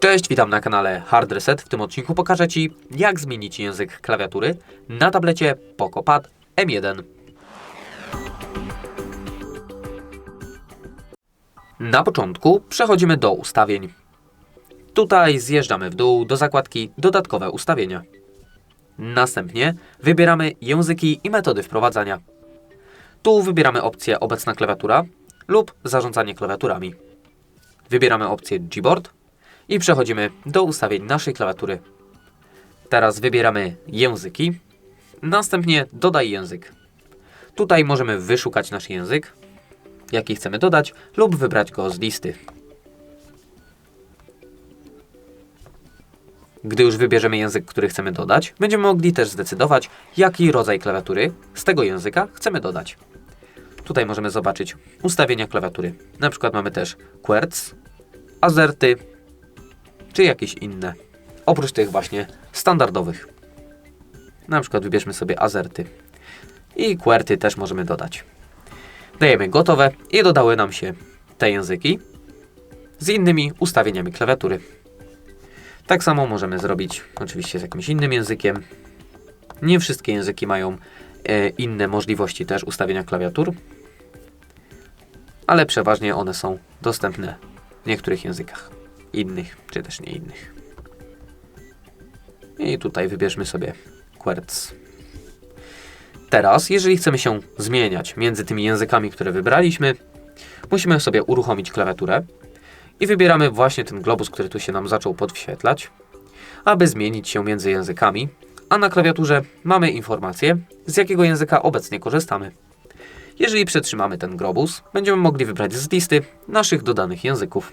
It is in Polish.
Cześć, witam na kanale Hard Reset. W tym odcinku pokażę Ci, jak zmienić język klawiatury na tablecie PocoPad M1. Na początku przechodzimy do ustawień. Tutaj zjeżdżamy w dół do zakładki Dodatkowe ustawienia. Następnie wybieramy języki i metody wprowadzania. Tu wybieramy opcję Obecna klawiatura lub Zarządzanie klawiaturami. Wybieramy opcję Gboard i przechodzimy do ustawień naszej klawiatury. Teraz wybieramy języki, następnie dodaj język. Tutaj możemy wyszukać nasz język, jaki chcemy dodać, lub wybrać go z listy. Gdy już wybierzemy język, który chcemy dodać, będziemy mogli też zdecydować, jaki rodzaj klawiatury z tego języka chcemy dodać. Tutaj możemy zobaczyć ustawienia klawiatury. Na przykład mamy też QWERTZ, Azerty, czy jakieś inne. Oprócz tych właśnie standardowych. Na przykład wybierzmy sobie Azerty. I QWERTY też możemy dodać. Dajemy gotowe i dodały nam się te języki z innymi ustawieniami klawiatury. Tak samo możemy zrobić oczywiście z jakimś innym językiem. Nie wszystkie języki mają e, inne możliwości też ustawienia klawiatur, ale przeważnie one są dostępne w niektórych językach innych, czy też nie innych. I tutaj wybierzmy sobie QWERTZ. Teraz, jeżeli chcemy się zmieniać między tymi językami, które wybraliśmy, musimy sobie uruchomić klawiaturę i wybieramy właśnie ten globus, który tu się nam zaczął podświetlać, aby zmienić się między językami, a na klawiaturze mamy informację, z jakiego języka obecnie korzystamy. Jeżeli przetrzymamy ten globus, będziemy mogli wybrać z listy naszych dodanych języków.